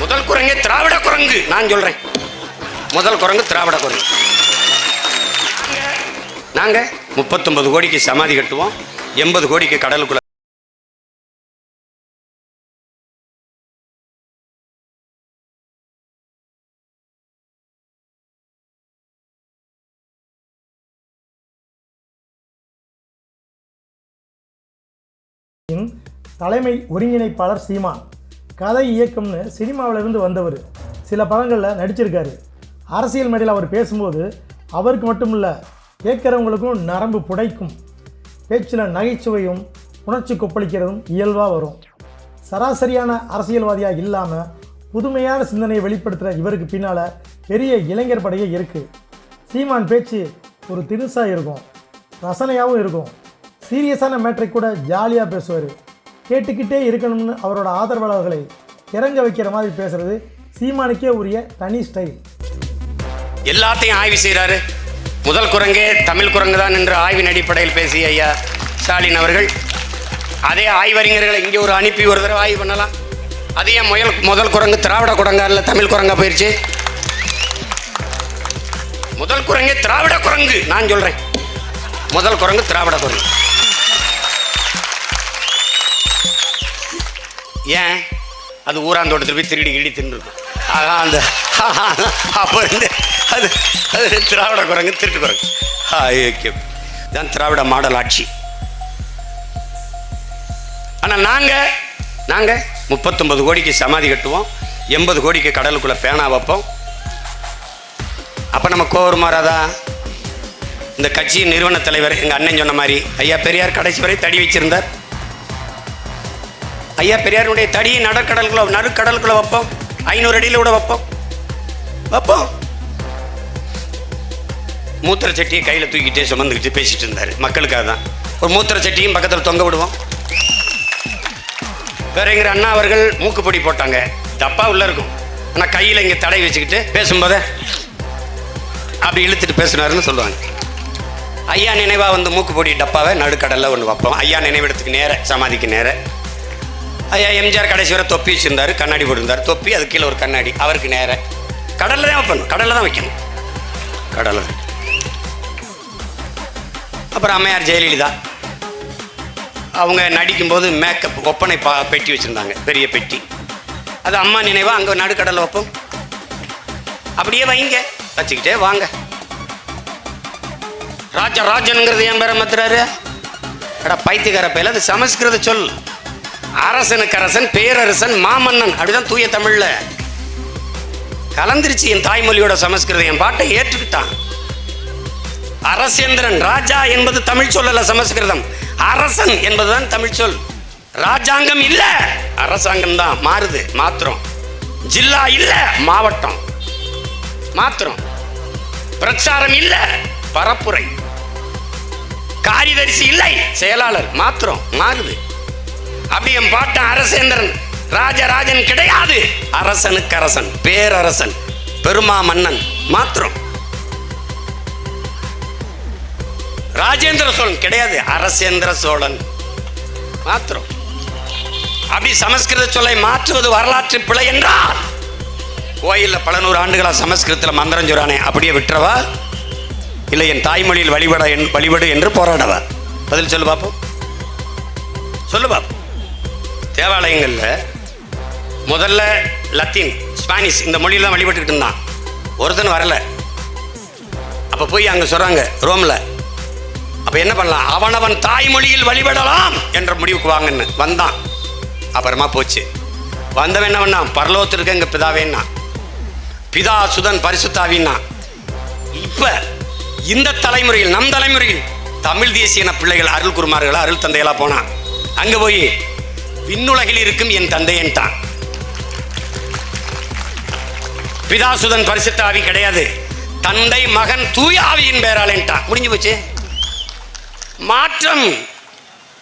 முதல் குரங்கே திராவிட குரங்கு. நான் சொல்றேன். முதல் குரங்கு திராவிட குரங்கு. நாங்க முப்பத்தொன்பது கோடிக்கு சமாதி கட்டுவோம். எண்பது கோடிக்கு கடலுக்குள்ள தலைமை ஒருங்கிணைப்பாளர் சீமான். கதை இயக்கம்னு சினிமாவிலிருந்து வந்தவர். சில படங்களில் நடிச்சிருக்காரு. அரசியல் மேடையில் அவர் பேசும்போது அவருக்கு மட்டும் இல்லை கேட்குறவங்களுக்கும் நரம்பு புடைக்கும். பேச்சில் நகைச்சுவையும் உணர்ச்சி கொப்பளிக்கிறதும் இயல்பாக வரும். சராசரியான அரசியல்வாதியாக இல்லாமல் புதுமையான சிந்தனையை வெளிப்படுத்துகிற இவருக்கு பின்னால் பெரிய இளைஞர் படையே இருக்குது சீமான் பேச்சு ஒரு தினுசாக இருக்கும். ரசனையாகவும் இருக்கும். சீரியஸான மேட்ரை கூட ஜாலியாக பேசுவார். கேட்டுக்கிட்டே இருக்கணும்னு அவரோட ஆதரவாளர்களை இறங்க வைக்கிற மாதிரி பேசுறது சீமானுக்கே உரிய தனி ஸ்டைல் எல்லாத்தையும் ஆய்வு செய்கிறாரு முதல் குரங்கே தமிழ் குரங்கு தான் என்று ஆய்வின் அடிப்படையில் பேசிய ஐயா ஸ்டாலின் அவர்கள். அதே ஆய்வறிஞர்களை இங்கே ஒரு அனுப்பி ஒரு தடவை ஆய்வு பண்ணலாம். அதே முயல் முதல் குரங்கு திராவிட குரங்கா இல்லை தமிழ் குரங்கா போயிடுச்சு முதல் குரங்கே திராவிட குரங்கு நான் சொல்கிறேன் முதல் குரங்கு திராவிட குரங்கு. ஏன்? அது ஊராந்தோட்டத்தில் போய் திருடி கிடி தின்னுருக்கும். ஆகா அந்த அப்போ இருந்து அது அது திராவிட குரங்கு திருட்டு குரங்கு. ஓகே தான் திராவிட மாடல் ஆட்சி. ஆனால் நாங்கள் நாங்கள் முப்பத்தொன்பது கோடிக்கு சமாதி கட்டுவோம். எண்பது கோடிக்கு கடலுக்குள்ளே பேனா வைப்போம். அப்போ நம்ம கோவருமாராதா இந்த கட்சியின் நிறுவன தலைவர் எங்கள் அண்ணன் சொன்ன மாதிரி ஐயா பெரியார் கடைசி வரை தடி வச்சிருந்தார். ஐயா பெரியாருடைய தடியை நடுக்கடலுக்குள்ள நடுக்கடலுக்குள்ள வைப்போம். ஐநூறு அடியில் கூட வைப்போம். வைப்போம். மூத்திர சட்டியை கையில் தூக்கிட்டே சுமந்துக்கிட்டு பேசிட்டு இருந்தார். மக்களுக்காக தான். ஒரு மூத்திர சட்டியும் பக்கத்தில் தொங்க விடுவோம். வேறங்கிற அண்ணா அவர்கள் மூக்குப்பொடி போட்டாங்க. தப்பா உள்ள இருக்கும். ஆனால் கையில் இங்கே தடை வச்சுக்கிட்டு பேசும்போதே அப்படி இழுத்துட்டு பேசுனாருன்னு சொல்லுவாங்க. ஐயா நினைவாக வந்து மூக்குப்பொடி டப்பாவை நடுக்கடலில் ஒன்று வைப்போம். ஐயா நினைவிடத்துக்கு நேர சமாதிக்கு நேர. ஐயா எம்ஜிஆர் கடைசி வரை தொப்பி வச்சுருந்தார் கண்ணாடி போட்டிருந்தார். தொப்பி அது கீழே ஒரு கண்ணாடி அவருக்கு நேர. கடலில் தான் வைப்பணும் கடலில் தான் வைக்கணும். கடலில் அப்புறம் அம்மையார் ஜெயலலிதா. அவங்க நடிக்கும்போது மேக்கப் ஒப்பனை பா பெட்டி வச்சுருந்தாங்க பெரிய பெட்டி. அது அம்மா நினைவா அங்கே நடுக்கடலில் வைப்போம். அப்படியே வைங்க வச்சுக்கிட்டே வாங்க. ராஜ ராஜனுங்கிறது ஏன் பேர மாத்துறாரு. அடா பைத்தியக்கார பையில அது சமஸ்கிருத சொல். அரசனுக்கு அரசன் பேரரசன் மாமன்னன். அப்படிதான் தூய தமிழ்ல. கலந்துருச்சு என் தாய்மொழியோட சமஸ்கிருதம். என் பாட்டை ஏற்றுக்கிட்டான். அரசேந்திரன் ராஜா என்பது தமிழ் சொல்லல சமஸ்கிருதம். அரசன் என்பதுதான் தமிழ் சொல். ராஜாங்கம் இல்ல. அரசாங்கம் தான் மாறுது மாத்திரம். ஜில்லா இல்ல மாவட்டம். மாத்திரம். பிரச்சாரம் இல்ல பரப்புரை. காரியதரிசி இல்லை செயலாளர் மாத்திரம் மாறுது. அப்படி என் பாட்டன் அரசேந்திரன் ராஜராஜன் கிடையாது. அரசனுக்கு அரசன் பேரரசன் பெருமா மன்னன் மாத்திரம். ராஜேந்திர சோழன் கிடையாது அரசேந்திர சோழன் மாத்திரம். அப்படி சமஸ்கிருத சொல்லை மாற்றுவது வரலாற்று பிழை என்றால் கோயிலில் பல நூறு ஆண்டுகளாக சமஸ்கிருதத்தில் மந்திரம் சொல்றானே அப்படியே விட்டுறவா? இல்லை என் தாய்மொழியில் வழிபட என் வழிபடு என்று போராடவா? பதில் சொல்லு பார்ப்போம் சொல்லு பார்ப்போம் தேவாலயங்களில் முதல்ல லத்தீன் ஸ்பானிஷ் இந்த மொழியில் தான் வழிபட்டுக்கிட்டு இருந்தான். ஒருத்தன் வரல. அப்போ போய் அங்கே சொல்கிறாங்க ரோமில். அப்போ என்ன பண்ணலாம்? அவனவன் தாய்மொழியில் வழிபடலாம் என்ற முடிவுக்கு வாங்கன்னு வந்தான். அப்புறமா போச்சு. வந்தவன் என்ன பண்ணான்? பரலோகத்திற்கு எங்கள் பிதாவேன்னா பிதா சுதன் பரிசுத்தாவின்னா. இப்ப இந்த தலைமுறையில் நம் தலைமுறையில் தமிழ் தேசியன பிள்ளைகள் அருள் குருமார்களா அருள் தந்தைகளா போனான். அங்க போய் விண்ணுலகில் இருக்கும் என் தந்தையன்ட்டான் பிதாசுதன் பரிசுத்த ஆவி கிடையாது. தந்தை மகன் தூய ஆவியின் பேராலேன்ட்டான் முடிஞ்சு போச்சு. மாற்றம்.